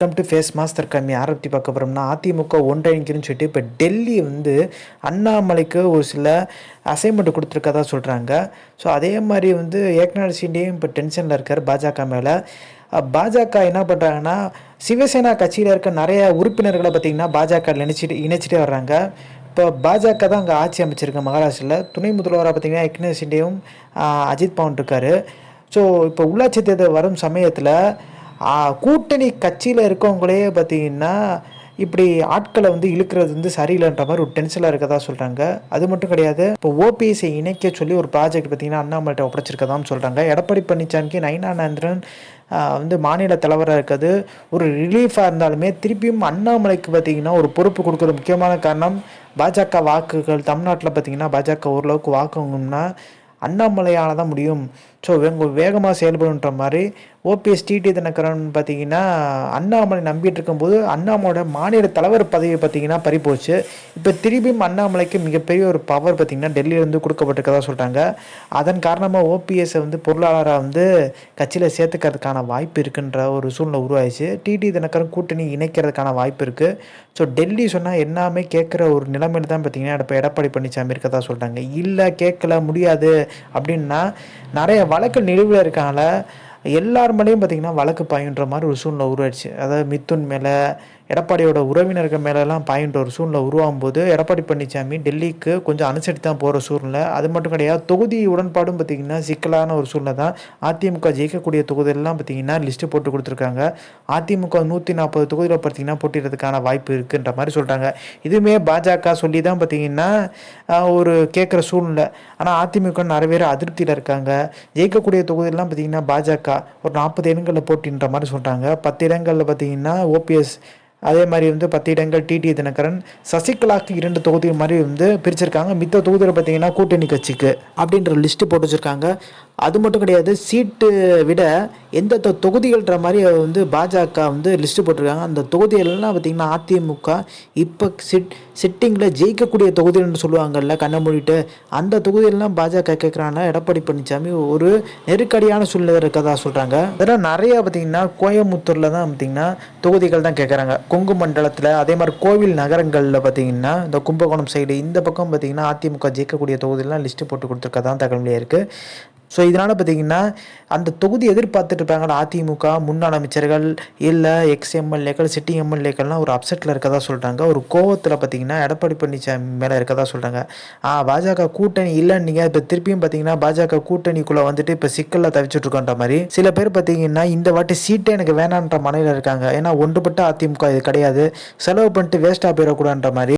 Welcome to face master கம்மி ஆரம்பித்து பார்க்க போகிறோம்னா அதிமுக ஒன்றிணைக்குன்னு சொல்லிட்டு இப்போ டெல்லி வந்து அண்ணாமலைக்கு ஒரு சில அசைன்மெண்ட் கொடுத்துருக்கதா சொல்கிறாங்க ஸோ அதே மாதிரி வந்து ஏக்நாத் சிண்டியும் இப்போ டென்ஷனில் இருக்கார் பாஜக மேலே. பாஜக என்ன பண்ணுறாங்கன்னா சிவசேனா கட்சியில் இருக்க நிறைய உறுப்பினர்களை பார்த்திங்கன்னா பாஜக நினச்சிட்டு இணைச்சிட்டே வர்றாங்க. இப்போ பாஜக தான் அங்கே ஆட்சி அமைச்சிருக்கு மகாராஷ்டிரில். துணை முதல்வராக பார்த்திங்கன்னா ஏக்நாத் சிண்டியும் அஜித் பவன் இருக்கார். ஸோ இப்போ உள்ளாட்சி தேர்தல் வரும் சமயத்தில் கூட்டணி கட்சியில் இருக்கவங்களே பார்த்தீங்கன்னா இப்படி ஆட்களை வந்து இழுக்கிறது வந்து சரியில்லைன்ற மாதிரி ஒரு டென்ஷனாக இருக்கதா சொல்கிறாங்க அது மட்டும் கிடையாது இப்போ ஓபிஎஸ்ஐ இணைக்க சொல்லி ஒரு ப்ராஜெக்ட் பார்த்திங்கன்னா அண்ணாமலைட்ட ஒப்படைச்சிருக்கதான்னு சொல்கிறாங்க எடப்பாடி பழனிசாமிக்கு நயனானந்திரன் வந்து மாநில தலைவராக இருக்கிறது. ஒரு ரிலீஃபாக இருந்தாலுமே திருப்பியும் அண்ணாமலைக்கு பார்த்திங்கன்னா ஒரு பொறுப்பு கொடுக்குற முக்கியமான காரணம். பாஜக வாக்குகள் தமிழ்நாட்டில் பார்த்திங்கன்னா பாஜக ஓரளவுக்கு வாக்குங்கன்னா அண்ணாமலையால் தான் முடியும். ஸோ வேக வேகமாக செயல்படுன்ற மாதிரி ஓபிஎஸ் டிடி தினகரன் பார்த்தீங்கன்னா அண்ணாமலை நம்பிட்டு இருக்கும்போது அண்ணாமலையோட மாநில தலைவர் பதவி பார்த்தீங்கன்னா பறிப்போச்சு இப்போ திரும்பியும் அண்ணாமலைக்கு மிகப்பெரிய ஒரு பவர் பார்த்தீங்கன்னா டெல்லியிலேருந்து கொடுக்கப்பட்டிருக்கதா சொல்கிறாங்க அதன் காரணமாக ஓபிஎஸ்ஸை வந்து பொருளாதாரம் வந்து கட்சியில் சேர்த்துக்கிறதுக்கான வாய்ப்பு இருக்குன்ற ஒரு சூழ்நிலை உருவாயிடுச்சு. டிடி தினகரன் கூட்டணி இணைக்கிறதுக்கான வாய்ப்பு இருக்குது ஸோ டெல்லி சொன்னால் எல்லாமே கேட்குற ஒரு நிலைமையில் தான் பார்த்தீங்கன்னா இப்போ எடப்பாடி பழனிசாமி இருக்கதா சொல்கிறாங்க இல்லை கேட்கல முடியாது அப்படின்னா நிறைய வழக்கு நிலுவில் இருக்கனால எல்லார் மேலேயும் பார்த்திங்கன்னா வழக்கு பாயுன்ற மாதிரி ஒரு சூழ்நிலை உருவாயிடுச்சு. அதாவது மித்துன் மேலே எடப்பாடியோட உறவினர்கள் மேலெல்லாம் பாயின்ற ஒரு சூழ்நிலை உருவாகும் போது எடப்பாடி பழனிசாமி டெல்லிக்கு கொஞ்சம் அனுசரித்து தான் போகிற சூழ்நிலை. அது மட்டும் கிடையாது தொகுதி உடன்பாடும் பார்த்திங்கன்னா சிக்கலான ஒரு சூழ்நிலை தான். அதிமுக ஜெயிக்கக்கூடிய தொகுதியெல்லாம் பார்த்திங்கன்னா லிஸ்ட்டு போட்டு கொடுத்துருக்காங்க. அதிமுக நூற்றி நாற்பது தொகுதியில் பார்த்திங்கன்னா போட்டிடுறதுக்கான வாய்ப்பு இருக்குன்ற மாதிரி சொல்கிறாங்க இதுவுமே பாஜக சொல்லி தான் பார்த்திங்கன்னா ஒரு கேட்குற சூழ்நிலை. ஆனால் அதிமுக நிறைய பேர் அதிருப்தியில் இருக்காங்க. ஜெயிக்கக்கூடிய தொகுதியெல்லாம் பார்த்திங்கன்னா பாஜக ஒரு நாற்பது இடங்களில் போட்டின்ற மாதிரி சொல்கிறாங்க பத்து இடங்களில் பார்த்திங்கன்னா ஓபிஎஸ் அதே மாதிரி வந்து பத்து இடங்கள் டிடி தினகரன் சசிகலாக்கு இரண்டு தொகுதிகள் மாதிரி வந்து பிரிச்சிருக்காங்க. மித்த தொகுதியில் பார்த்தீங்கன்னா கூட்டணி கட்சிக்கு அப்படின்ற லிஸ்ட்டு போட்டு வச்சுருக்காங்க. அது மட்டும் கிடையாது சீட்டு விட எந்த தொகுதிகள்ன்ற மாதிரி வந்து பாஜக வந்து லிஸ்ட்டு போட்டிருக்காங்க. அந்த தொகுதிகள்லாம் பார்த்திங்கன்னா அதிமுக இப்போ சிட் சிட்டிங்கில் ஜெயிக்கக்கூடிய தொகுதிகள்னு சொல்லுவாங்கல்ல கண்ணை மூடிட்டு அந்த தொகுதியிலலாம் பாஜக கேட்குறாங்க எடப்பாடி பழனிசாமி ஒரு நெருக்கடியான சூழ்நிலை இருக்கதா சொல்கிறாங்க அதெல்லாம் நிறையா பார்த்திங்கன்னா கோயம்புத்தூரில் தான் பார்த்திங்கன்னா தொகுதிகள் தான் கேட்குறாங்க கொங்கு மண்டலத்தில் அதே மாதிரி கோவில் நகரங்களில் பார்த்திங்கன்னா இந்த கும்பகோணம் சைடு இந்த பக்கம் பார்த்திங்கன்னா அதிமுக ஜெயிக்கக்கூடிய தொகுதியெல்லாம் லிஸ்ட்டு போட்டு கொடுத்துருக்கதான் தகவலே இருக்குது ஸோ இதனால் பார்த்தீங்கன்னா அந்த தொகுதி எதிர்பார்த்துட்டு இருப்பாங்க அதிமுக முன்னாள் அமைச்சர்கள் இல்லை எக்ஸ் எம்எல்ஏக்கள் சிட்டிங் எம்எல்ஏக்கள்லாம் ஒரு அப்செட்டில் இருக்கதா சொல்கிறாங்க ஒரு கோவத்தில் பார்த்தீங்கன்னா எடப்பாடி பழனிசாமி மேலே இருக்கதா சொல்கிறாங்க பாஜக கூட்டணி இல்லைன்னீங்க இப்போ திருப்பியும் பார்த்தீங்கன்னா பாஜக கூட்டணிக்குள்ளே வந்துட்டு இப்போ சிக்கலில் தவிச்சுட்ருக்கோன்ற மாதிரி. சில பேர் பார்த்தீங்கன்னா இந்த வாட்டி சீட்டே எனக்கு வேணான்ற மனையில் இருக்காங்க. ஏன்னா ஒன்றுபட்ட அதிமுக இது கிடையாது. செலவு பண்ணிட்டு வேஸ்ட்டாக போயிடக்கூடாதுன்ற மாதிரி.